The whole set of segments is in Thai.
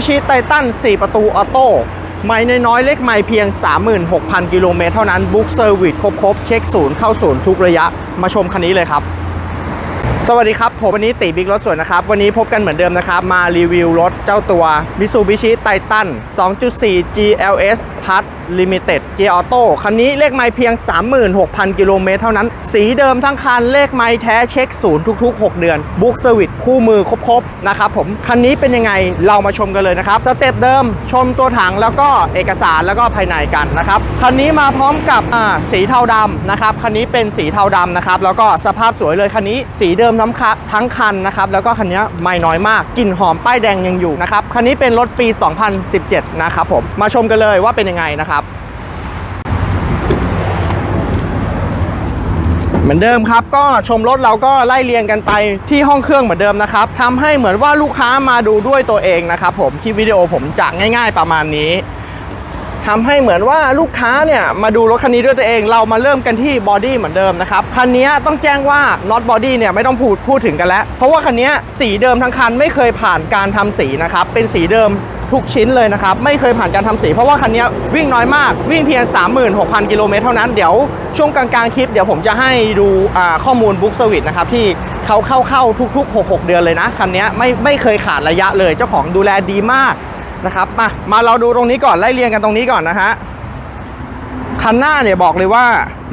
มิชิไททัน4 ประตูออโต้ไม่น้อยเล็กไม่เพียง 36,000 กิโลเมตรเท่านั้นบุ๊กเซอร์วิสครบๆ เช็คศูนย์เข้าศูนย์ทุกระยะมาชมคันนี้เลยครับ สวัสดีครับผมวันนี้ตีบิ๊กรถสวยนะครับ วันนี้พบกันเหมือนเดิมนะครับ มารีวิวรถเจ้าตัว Mitsubishi Titan 2.4 GLS Plus Limited Gear Auto คันนี้เลขไมล์เพียง 36,000 กิโลเมตรเท่านั้น สีเดิมทั้งคันเลขไมล์แท้เช็คศูนย์ทุก ๆ 6 เดือน บุ๊กเซอร์วิสคู่มือครบๆนะครับผมคันนี้เป็นยังไงเรามาชมกันเลยนะครับสเต็ปเดิมชมตัวถังแล้วก็เอกสารแล้วก็ภายในกันนะครับคันนี้มาพร้อมกับอ่าสีเทาดำนะครับคันนี้เป็นสีเทาดำนะครับแล้วก็สภาพสวยเลยคันนี้สีเดิมทั้งคันทั้งคันนะครับแล้วก็คันนี้ไม่น้อยมากกลิ่นหอมป้ายแดงยังอยู่นะครับคันนี้เป็นรถปี 2017 นะครับผมมาชมกันเลยว่าเป็นยังไงนะครับ เหมือนเดิมครับ ก็ชมรถเราก็ไล่เรียงกันไปที่ห้องเครื่องเหมือนเดิมนะครับทำให้เหมือนว่าลูกค้ามาดูด้วยตัวเองนะครับผมคลิปวิดีโอผมจะง่าย ๆประมาณนี้ทำให้เหมือนว่าลูกค้าเนี่ยมาดูรถคันนี้ด้วยตัวเอง เรามาเริ่มกันที่บอดี้เหมือนเดิมนะครับ คันนี้ต้องแจ้งว่าน็อตบอดี้เนี่ยไม่ต้องพูดพูดถึงกันแล้ว เพราะว่าคันนี้สีเดิมทั้งคันไม่เคยผ่านการทำสีนะครับ เป็นสีเดิม ทุกชิ้นเลยนะครับ ไม่เคยผ่านการทำสี เพราะว่าคันนี้วิ่งน้อยมากวิ่งเพียง 36,000 กิโลเมตรเท่านั้น เดี๋ยวช่วงกลางๆคลิป เดี๋ยวผมจะให้ดูข้อมูลบุ๊กเซอร์วิสนะครับที่เขาเข้าเข้าทุก ๆ 6 6 เดือนเลยนะคันนี้ไม่ไม่เคยขาดระยะเลย เจ้าของดูแลดีมากนะครับมามาเราดูตรงนี้ก่อนไล่เรียงกันตรงนี้ก่อนนะฮะคันหน้าเนี่ยบอกเลยว่า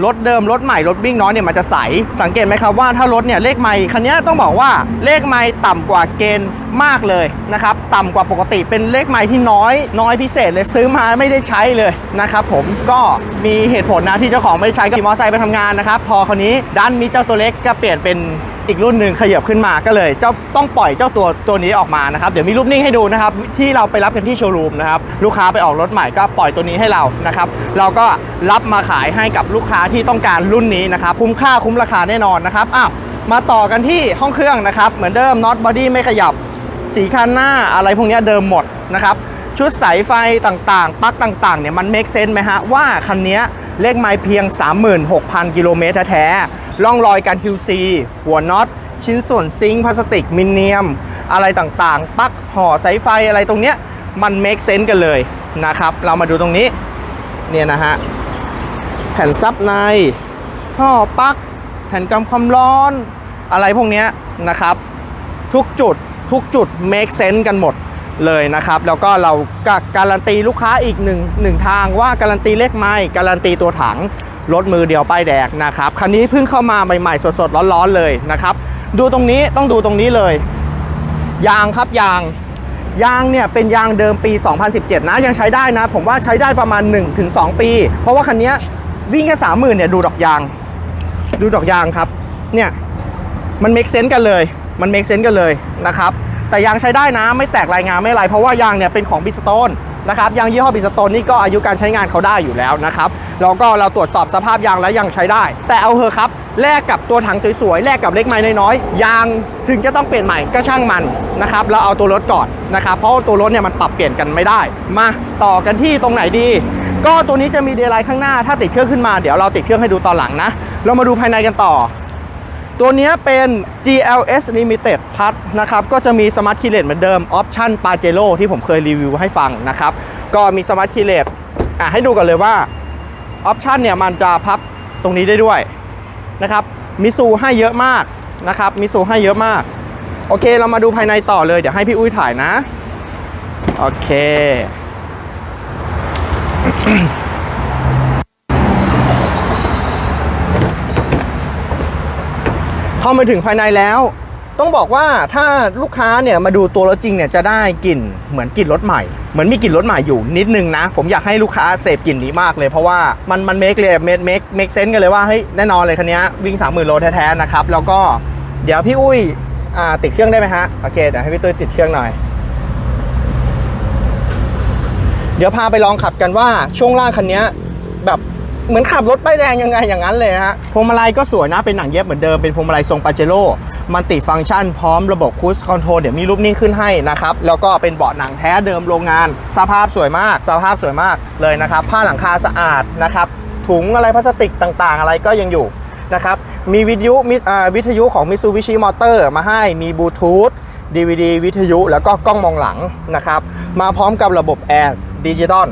รถเดิมรถใหม่รถวิ่งน้อยเนี่ยมันจะใส สังเกตไหมครับว่าถ้ารถเนี่ยเลขไมล์คันนี้ต้องบอกว่าเลขไมล์ต่ำกว่าเกณฑ์มากเลยนะครับต่ำกว่าปกติเป็นเลขไมล์ที่น้อยน้อยพิเศษเลยซื้อมาไม่ได้ใช้เลยนะครับผมก็มีเหตุผลนะที่เจ้าของไม่ได้ใช้ก็ขี่มอเตอร์ไซค์ไปทำงานนะครับพอคนนี้ดันมีเจ้าตัวเล็กก็เปลี่ยนเป็นอีกรุ่นหนึ่งขยับขึ้นมาก็เลยเจ้าต้องปล่อยเจ้าตัวตัวนี้ออกมานะครับเดี๋ยวมีรูปนิ่งให้ดูนะครับที่เราไปรับกันที่โชว์รูมนะครับลูกค้าไปออกรถใหม่ก็ปล่อยตัวนี้ให้เรานะครับเราก็รับมาขายให้กับลูกค้าที่ต้องการรุ่นนี้นะครับคุ้มค่าคุ้มราคาแน่นอนนะครับอ้าวมาต่อกันที่ห้องเครื่องนะครับ เหมือนเดิมน็อตบอดี้ไม่ขยับ สีคันหน้าอะไรพวกนี้เดิมหมดนะครับชุดสายไฟต่างๆ ปลั๊กต่างๆเนี่ยมัน make sense ไหมฮะ ว่าคันนี้เลขไมล์เพียง 36,000 กิโลเมตรแท้ๆร่องรอยการ QC หัวน็อต ชิ้นส่วนซิงค์พลาสติกมินเนียม อะไรต่างๆ ปลั๊กห่อสายไฟอะไรตรงเนี้ยมัน make sense กันเลยนะครับ เรามาดูตรงนี้เนี่ยนะฮะ ผ่นซับในท่อปลั๊กแผ่นกำความร้อน อะไรพวกเนี้ยนะครับ ทุกจุดทุกจุด make sense กันหมดเลยนะครับ แล้วก็เราก็การันตีลูกค้าอีกหนึ่งหนึ่งทางว่าการันตีเลขไม้การันตีตัวถังรถมือเดียวป้ายแดงนะครับคันนี้เพิ่งเข้ามาใหม่ๆ สดๆ ร้อนๆเลยนะครับ ดูตรงนี้ต้องดูตรงนี้เลย ยางครับยางยางเนี่ยเป็นยางเดิมปี 2017 นะยังใช้ได้นะ ผมว่าใช้ได้ประมาณ 1-2 ปี เพราะว่าคันเนี้ย วิ่งแค่30,000เนี่ยดูดอกยาง ดูดอกยางครับเนี่ยมัน make sense กันเลย มัน make sense กันเลยนะครับแต่ยางใช้ได้นะไม่แตกรายงานไม่ไรเพราะว่ายางเนี่ยเป็นของบิสโตนนะครับยางยี่ห้อบิสโตนนี่ก็อายุการใช้งานเขาได้อยู่แล้วนะครับแล้วก็เราตรวจสอบสภาพยางแล้วยังใช้ได้ แต่เอาเถอะครับแลกกับตัวถังสวยๆแลกกับเล็กไม้น้อยๆยางถึงจะต้องเปลี่ยนใหม่ก็ช่างมันนะครับเราเอาตัวรถก่อนนะครับเพราะตัวรถเนี่ยมันปรับเปลี่ยนกันไม่ได้ มาต่อกันที่ตรงไหนดี ก็ตัวนี้จะมีเดย์ไลท์ข้างหน้า ถ้าติดเครื่องขึ้นมาเดี๋ยวเราติดเครื่องให้ดูตอนหลังนะ เรามาดูภายในกันต่อ ตัวนี้เป็น GLS Limited Plus นะครับ ก็จะมีสมาร์ทคีเลสเหมือนเดิมออปชั่น Pajero ที่ผมเคยรีวิวให้ฟังนะครับ ก็มีสมาร์ทคีเลสอะให้ดูกันเลยว่าออปชันเนี่ยมันจะพับตรงนี้ได้ด้วยนะครับมิซูให้เยอะมากนะครับมิซูให้เยอะมาก โอเค เรามาดูภายในต่อเลย เดี๋ยวให้พี่อุ้ยถ่ายนะ โอเค เข้ามาถึงภายในแล้ว ต้องบอกว่าถ้าลูกค้าเนี่ยมาดูตัวรถจริงเนี่ยจะได้กลิ่นเหมือนกลิ่นรถใหม่เหมือนมีกลิ่นรถใหม่อยู่นิดนึงนะ ผมอยากให้ลูกค้าเสพกลิ่นนี้มากเลยเพราะว่ามันมันเมคเลยเมคเมคเมคเซนต์กันเลยว่าเฮ้ยแน่นอนเลยคันนี้วิ่ง30,000โลแท้ๆนะครับแล้วก็เดี๋ยวพี่อุ้ยติดเครื่องได้ไหมฮะโอเคเดี๋ยวให้พี่ตุ้ยติดเครื่องหน่อยเดี๋ยวพาไปลองขับกันว่าช่วงล่างคันนี้แบบ เหมือนขับรถป้ายแดงยังไงอย่างนั้นเลยฮะพวงมาลัยก็สวยนะเป็นหนังเย็บเหมือนเดิมเป็นพวงมาลัยทรงปาเจโร่มันติฟังก์ชันพร้อมระบบคูสคอนโทรลเดี๋ยวมีรูปนิ่งขึ้นให้นะครับ แล้วก็เป็นเบาะหนังแท้เดิมโรงงาน สภาพสวยมาก สภาพสวยมากเลยนะครับ ผ้าหลังคาสะอาดนะครับ ถุงอะไรพลาสติกต่างๆ อะไรก็ยังอยู่นะครับ มีวิทยุมิวิทยุของ Mitsubishi Motor มาให้มีบลูทูธ DVD วิทยุแล้วก็กล้องมองหลังนะครับ มาพร้อมกับระบบแอร์ดิจิตอล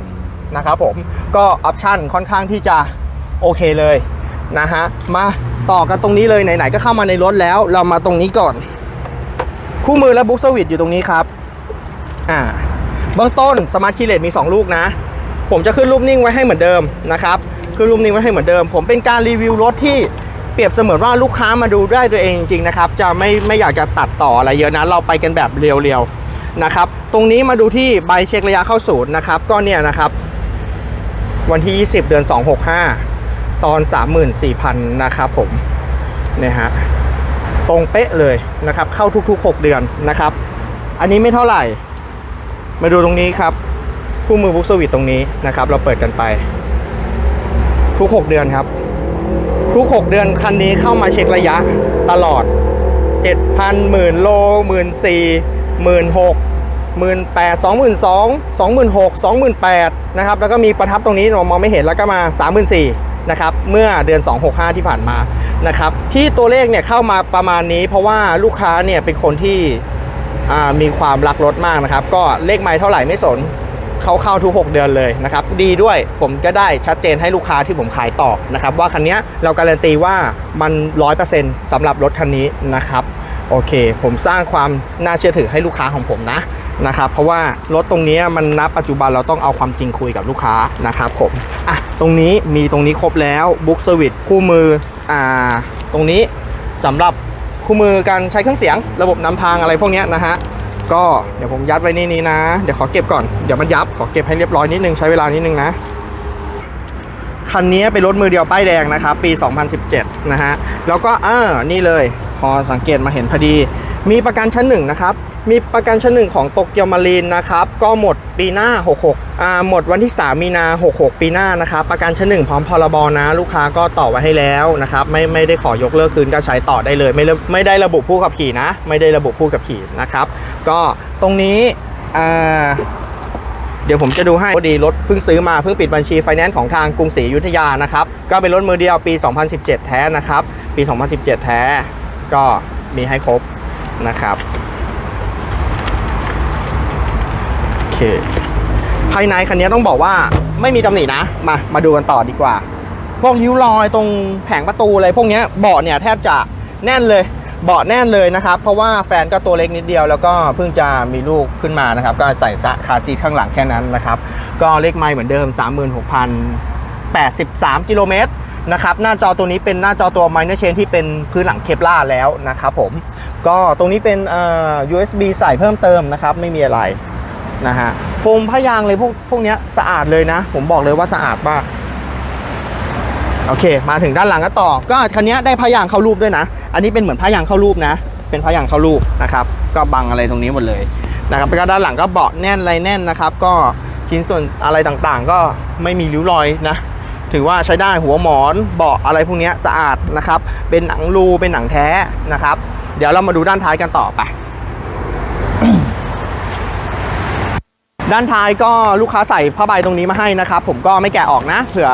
นะครับผมก็ออปชันค่อนข้างที่จะโอเคเลยนะฮะมาต่อกันตรงนี้เลยไหนๆก็เข้ามาในรถแล้ว เรามาตรงนี้ก่อน คู่มือและบุ๊กสวิตอยู่ตรงนี้ครับอ่าเบื้องต้นสมาร์ทคีย์เลสมี 2 ลูกนะ ผมจะขึ้นรูปนิ่งไว้ให้เหมือนเดิมนะครับขึ้นรูปนิ่งไว้ให้เหมือนเดิม ผมเป็นการรีวิวรถที่เปรียบเสมือนว่าลูกค้ามาดูได้ตัวเองจริงๆนะครับ จะไม่ไม่อยากจะตัดต่ออะไรเยอะนะ เราไปกันแบบเรียวๆนะครับ ตรงนี้มาดูที่ใบเช็คระยะเข้าศูนย์นะครับ ก็เนี่ยนะครับ วันที่ 20 เดือน 265 ตอน 34,000 นะครับผมเนี่ยฮะตรงเป๊ะเลยนะครับ เข้าทุกๆ 6 เดือนนะครับ อันนี้ไม่เท่าไหร่ มาดูตรงนี้ครับ คู่มือบุ๊กสวิตตรงนี้นะครับ เราเปิดกันไป ทุก 6 เดือนครับ ทุก 6 เดือนคันนี้เข้ามาเช็คระยะตลอด7,000หมื่นโลหมื่นสี่หมื่นหก หมื่นแปดสองหมื่นสองสองหมื่นหกสองหมื่นแปดนะครับแล้วก็มีประทับตรงนี้เรามองไม่เห็นแล้วก็มาสามหมื่นสี่นะครับเมื่อเดือน 265 ที่ผ่านมานะครับที่ตัวเลขเนี่ยเข้ามาประมาณนี้ เพราะว่าลูกค้าเนี่ยเป็นคนที่มีความรักรถมากนะครับ ก็เลขไม้เท่าไหร่ไม่สนเขาเข้าทุก 6 เดือนเลยนะครับ ดีด้วยผมก็ได้ชัดเจนให้ลูกค้าที่ผมขายต่อนะครับ ว่าคันนี้เราการันตีว่ามัน 100%สำหรับรถคันนี้นะครับ โอเค ผมสร้างความน่าเชื่อถือให้ลูกค้าของผมนะ นะครับเพราะว่ารถตรงนี้มันณปัจจุบันเราต้องเอาความจริงคุยกับลูกค้านะครับผมอะตรงนี้มีตรงนี้ครบแล้วบุ๊กเซอร์วิสคู่มืออ่าตรงนี้สำหรับคู่มือการใช้เครื่องเสียง ระบบนำทางอะไรพวกนี้นะฮะก็เดี๋ยวผมยัดไว้นี่นี้นะ เดี๋ยวขอเก็บก่อนเดี๋ยวมันยับขอเก็บให้เรียบร้อยนิดนึงใช้เวลานิดนึงนะคันนี้เป็นรถมือเดียวป้ายแดงนะครับ ปี 2017 นะฮะ แล้วก็อ่านี่เลย พอสังเกตมาเห็นพอดี มีประกันชั้นหนึ่งนะครับ มีประกันชั้นหนึ่งของโตเกียวมารีนนะครับ ก็หมดปีหน้า 66อ่าหมดวันที่ 3 มีนา 66 ปีหน้านะครับ ประกันชั้นหนึ่งพร้อมพรบนะ ลูกค้าก็ต่อไว้ให้แล้วนะครับ ไม่ไม่ได้ขอยกเลิกคืนก็ใช้ต่อได้เลย ไม่ไม่ได้ระบุผู้ขับขี่นะ ไม่ได้ระบุผู้ขับขี่นะครับ ก็ตรงนี้อ่าเดี๋ยวผมจะดูให้พอดีรถเพิ่งซื้อมาเพิ่งปิดบัญชีไฟแนนซ์ของทางกรุงศรีอยุธยานะครับ ก็เป็นรถมือเดียวปี 2017 แท้นะครับ ปี 2017 แท้ ก็มีให้ครบนะครับ เค ภายในคันนี้ต้องบอกว่าไม่มีตำหนินะ มามาดูกันต่อดีกว่า พวกริ้วรอยตรงแผงประตูอะไรพวกนี้เบาะเนี่ยแทบจะแน่นเลยเบาะแน่นเลยนะครับ เพราะว่าแฟนก็ตัวเล็กนิดเดียว แล้วก็เพิ่งจะมีลูกขึ้นมานะครับ ก็ใส่ซะคาซีทข้างหลังแค่นั้นนะครับ ก็เลขไมล์เหมือนเดิม 36,083 กิโลเมตรนะครับ หน้าจอตัวนี้เป็นหน้าจอตัว minor chain ที่เป็นพื้นหลังเคปล่าแล้วนะครับผม ก็ตรงนี้เป็นอ่อ USB ใส่เพิ่มเติมนะครับ ไม่มีอะไร นะฮะพรมพยางเลยพวกพวกเนี้ยสะอาดเลยนะ ผมบอกเลยว่าสะอาดมากโอเค มาถึงด้านหลังก็ต่อ ก็คันนี้ได้พายางเข้ารูปด้วยนะ อันนี้เป็นเหมือนพายางเข้ารูปนะ เป็นพายางเข้ารูปนะครับ ก็บังอะไรตรงนี้หมดเลยนะครับแล้วก็ด้านหลังก็เบาะแน่นอะไรแน่นนะครับ ก็ชิ้นส่วนอะไรต่างๆ ก็ไม่มีริ้วรอยนะ ถือว่าใช้ได้หัวหมอนเบาะอะไรพวกเนี้ยสะอาดนะครับ เป็นหนังรูเป็นหนังแท้นะครับ เดี๋ยวเรามาดูด้านท้ายกันต่อไป ด้านท้ายก็ลูกค้าใส่ผ้าใบตรงนี้มาให้นะครับ ผมก็ไม่แกะออกนะเผื่อ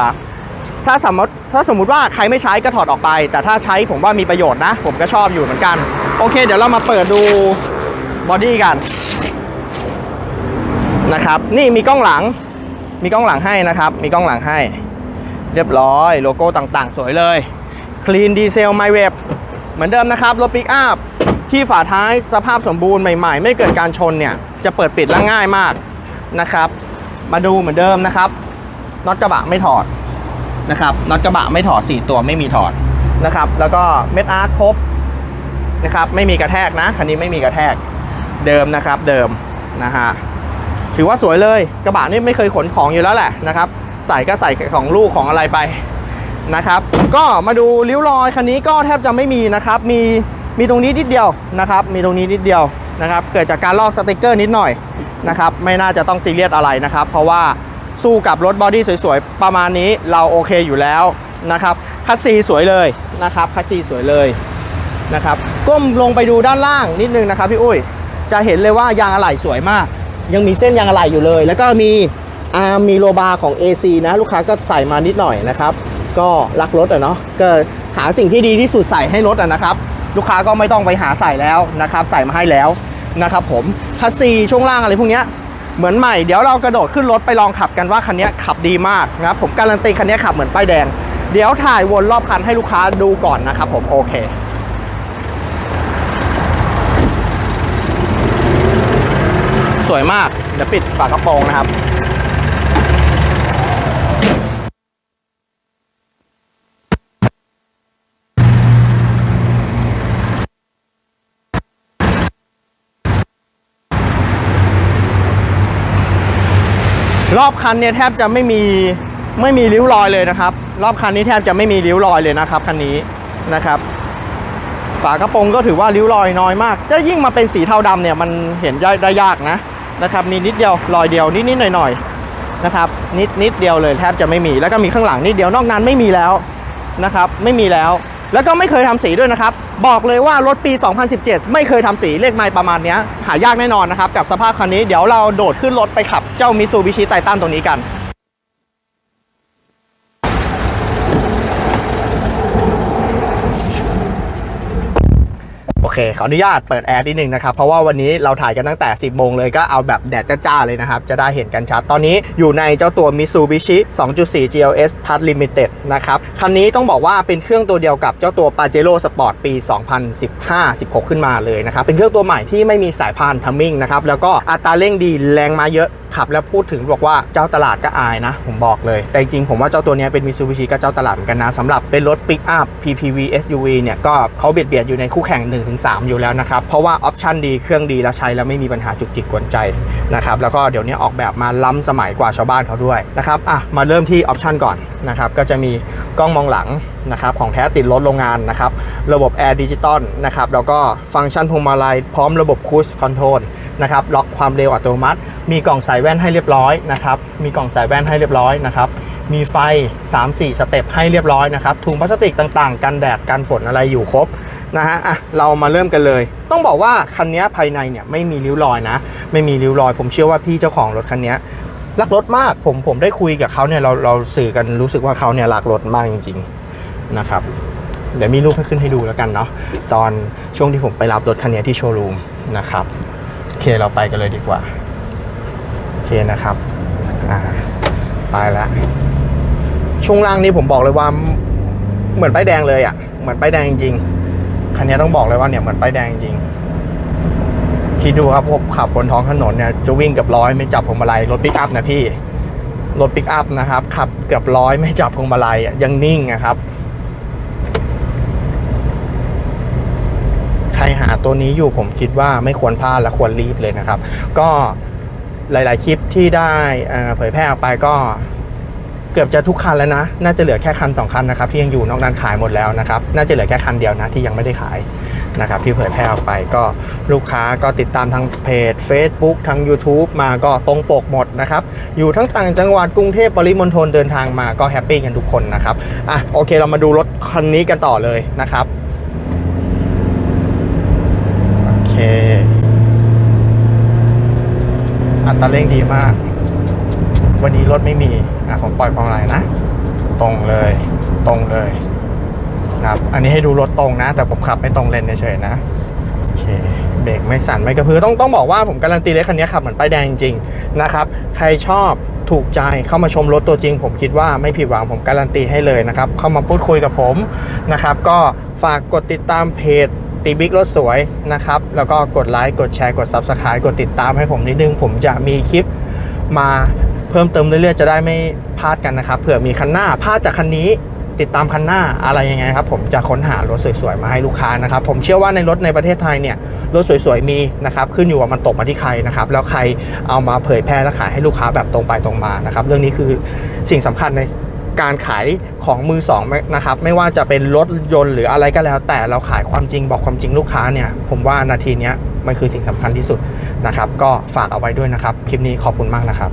ถ้าสมมติถ้าสมมุติว่าใครไม่ใช้ก็ถอดออกไป แต่ถ้าใช้ผมว่ามีประโยชน์นะ ผมก็ชอบอยู่เหมือนกัน โอเค เดี๋ยวเรามาเปิดดูบอดี้กันนะครับ นี่มีกล้องหลัง มีกล้องหลังให้นะครับ มีกล้องหลังให้ เรียบร้อยโลโก้ต่างๆ สวยเลย Clean Diesel My Web เหมือนเดิมนะครับรถปิกอัพที่ฝาท้ายสภาพสมบูรณ์ใหม่ ๆ ไม่เกิดการชนเนี่ยจะเปิดปิดและง่ายมาก นะครับ มาดูเหมือนเดิมนะครับน็อตกระบะไม่ถอดนะครับน็อตกระบะไม่ถอด 4 ตัวไม่มีถอดนะครับ แล้วก็เม็ดอาร์ครบนะครับ ไม่มีกระแทกนะคันนี้ไม่มีกระแทกเดิมนะครับ เดิมนะฮะถือว่าสวยเลยกระบะนี่ไม่เคยขนของอยู่แล้วแหละนะครับ ใส่ก็ใส่ของลูกของอะไรไปนะครับ ก็มาดูริ้วรอยคันนี้ก็แทบจะไม่มีนะครับ มีมีตรงนี้นิดเดียวนะครับ มีตรงนี้นิดเดียว นะครับเกิดจากการลอกสติกเกอร์นิดหน่อยนะครับไม่น่าจะต้องซีเรียสอะไรนะครับ เพราะว่าสู้กับรถบอดี้สวยๆ ประมาณนี้เราโอเคอยู่แล้วนะครับคัสซีสวยเลยนะครับคัสซีสวยเลยนะครับก้มลงไปดูด้านล่างนิดนึงนะครับพี่อุ้ยจะเห็นเลยว่ายางอะไหล่สวยมาก ยังมีเส้นยางอะไหล่อยู่เลย แล้วก็มีอาร์มีโลบาของ AC นะลูกค้าก็ใส่มานิดหน่อยนะครับ ก็รักรถอะเนาะก็หาสิ่งที่ดีที่สุดใส่ให้รถอะนะครับ ลูกค้าก็ไม่ต้องไปหาใส่แล้วนะครับใส่มาให้แล้วนะครับผมคัสซีช่วงล่างอะไรพวกนี้เหมือนใหม่เดี๋ยวเรากระโดดขึ้นรถไปลองขับกันว่าคันนี้ขับดีมากนะครับผมการันตีคันนี้ขับเหมือนป้ายแดง เดี๋ยวถ่ายวนรอบคันให้ลูกค้าดูก่อนนะครับผมโอเคสวยมากเดี๋ยวปิดฝากระโปรงนะครับ รอบคันเนี่ยแทบจะไม่มีไม่มีริ้วรอยเลยนะครับ รอบคันนี้แทบจะไม่มีริ้วรอยเลยนะครับคันนี้นะครับ ฝากระโปรงก็ถือว่าริ้วรอยน้อยมากถ้ายิ่งมาเป็นสีเทาดำเนี่ยมันเห็นได้ยากนะนะครับมีนิดเดียวรอยเดียวนิดนิดหน่อยหน่อยๆนะครับนิดนิดเดียวเลยแทบจะไม่มีแล้วก็มีข้างหลังนิดเดียวนอกนั้นไม่มีแล้วนะครับ ไม่มีแล้ว แล้วก็ไม่เคยทำสีด้วยนะครับ บอกเลยว่ารถปี 2017 ไม่เคยทำสีเลขไมล์ประมาณนี้หายากแน่นอนนะครับ กับสภาพคันนี้เดี๋ยวเราโดดขึ้นรถไปขับเจ้ามิซูบิชิไททันตัวนี้กัน เคขออนุญาตเปิดแอร์นิดนึงนะครับ เพราะว่าวันนี้เราถ่ายกันตั้งแต่ 10 โมงเลยก็เอาแบบแดดจ้าๆเลยนะครับ จะได้เห็นกันชัด ตอนนี้อยู่ในเจ้าตัว Mitsubishi 2.4 GLS Plus Limited นะครับ คันนี้ต้องบอกว่าเป็นเครื่องตัวเดียวกับเจ้าตัว Pajero Sport ปี 2015-16 ขึ้นมาเลยนะครับ เป็นเครื่องตัวใหม่ที่ไม่มีสายพานทัมมิ่งนะครับ แล้วก็อัตราเร่งดีแรงมาเยอะขับแล้วพูดถึงบอกว่าเจ้าตลาดก็อายนะ ผมบอกเลย แต่จริงผมว่าเจ้าตัวนี้เป็น Mitsubishi ก็เจ้าตลาดเหมือนกันนะสำหรับเป็นรถ Pick Up PPV SUV เนี่ยก็เขาเบียดเบียดอยู่ในคู่แข่ง 1-3อยู่แล้วนะครับ เพราะว่าออปชันดีเครื่องดีแล้วใช้แล้วไม่มีปัญหาจุกจิกกวนใจนะครับแล้วก็เดี๋ยวนี้ออกแบบมาล้ำสมัยกว่าชาวบ้านเขาด้วยนะครับอะมาเริ่มที่ออปชันก่อนนะครับก็จะมีกล้องมองหลังนะครับของแท้ติดรถโรงงานนะครับระบบแอร์ดิจิตอลนะครับแล้วก็ฟังก์ชันพวงมาลัยพร้อมระบบคู i คอนโทรลนะครับล็อกความเร็วอัตโนมัติ มีกล่องใส่แว่นให้เรียบร้อยนะครับมีกล่องใส่แว่นให้เรียบร้อยนะครับมีไฟ 3-4 สเต็ปให้เรียบร้อยนะครับถุงพลาสติกต่างๆ กันแดดกันฝนอะไรอยู่ครบ นะฮะอะเรามาเริ่มกันเลย ต้องบอกว่าคันนี้ภายในเนี่ยไม่มีริ้วรอยนะ ไม่มีริ้วรอย ผมเชื่อว่าพี่เจ้าของรถคันนี้รักรถมากผมผมได้คุยกับเขาเนี่ยเราเราสื่อกันรู้สึกว่าเขาเนี่ยรักรถมากจริง ๆนะครับเดี๋ยวมีรูปขึ้นให้ดูแล้วกันเนาะตอนช่วงที่ผมไปรับรถคันนี้ที่โชว์รูมนะครับโอเคเราไปกันเลยดีกว่าโอเคนะครับอ่าไปแล้วช่วงล่างนี่ผมบอกเลยว่าเหมือนป้ายแดงเลยอะ่ะเหมือนป้ายแดงจริง ๆ คันนี้ต้องบอกเลยว่าเนี่ยเหมือนป้ายแดงจริงคิดดูครับผมขับบนท้องถนนเนี่ยจะวิ่งเกับร้อยไม่จับพวงมาลัยรถปิกอัพนะพี่รถปิกอัพนะครับขับเกือบร้อยไม่จับพวงมาลัยยังนิ่งอะครับ ใครหาตัวนี้อยู่ผมคิดว่าไม่ควรพลาดและควรรีบเลยนะครับ ก็หลาย ๆ คลิปที่ได้เผยแพร่ออกไปก็ เกือบจะทุกคันแล้วนะ น่าจะเหลือแค่คัน 2 คันนะครับที่ยังอยู่นอกนั้นขายหมดแล้วนะครับ น่าจะเหลือแค่คันเดียวนะที่ยังไม่ได้ขายนะครับที่เผยแพร่ออกไปก็ลูกค้าก็ติดตามทางเพจ Facebook ทาง YouTube มาก็ตรงปกหมดนะครับ อยู่ทั้งต่างจังหวัดกรุงเทพปริมณฑลเดินทางมาก็แฮปปี้กันทุกคนนะครับอะโอเคเรามาดูรถคันนี้กันต่อเลยนะครับโอเคอัตราเร่งดีมาก วันนี้รถไม่มีอะผมปล่อยพวงมาลัยนะ ตรงเลย ตรงเลยนะครับ อันนี้ให้ดูรถตรงนะ แต่ผมขับไม่ตรงเลนเฉยๆนะโอเคเบรกไม่สั่นไม่กระพือต้องต้องบอกว่าผมการันตีเลยคันนี้ขับเหมือนป้ายแดงจริงๆนะครับ ใครชอบถูกใจเข้ามาชมรถตัวจริง ผมคิดว่าไม่ผิดหวังผมการันตีให้เลยนะครับ เข้ามาพูดคุยกับผมนะครับ ก็ฝากกดติดตามเพจตีบิ๊กรถสวยนะครับ แล้วก็กดไลค์กดแชร์กด Subscribe กดติดตามให้ผมนิดนึง ผมจะมีคลิปมา เพิ่มเติมเรื่อยๆจะได้ไม่พลาดกันนะครับเผื่อมีคันหน้าพลาดจากคันนี้ติดตามคันหน้าอะไรยังไงครับผมจะค้นหารถสวยๆมาให้ลูกค้านะครับผมเชื่อว่าในรถในประเทศไทยเนี่ยรถสวยๆมีนะครับขึ้นอยู่ว่ามันตกมาที่ใครนะครับแล้วใครเอามาเผยแพร่และขายให้ลูกค้าแบบตรงไปตรงมานะครับเรื่องนี้คือสิ่งสำคัญในการขายของมือสองนะครับไม่ว่าจะเป็นรถยนต์หรืออะไรก็แล้ว แต่เราขายความจริงบอกความจริงลูกค้าเนี่ยผมว่านาทีนี้มันคือสิ่งสำคัญที่สุดนะครับก็ฝากเอาไว้ด้วยนะครับคลิปนี้ขอบคุณมากนะครับ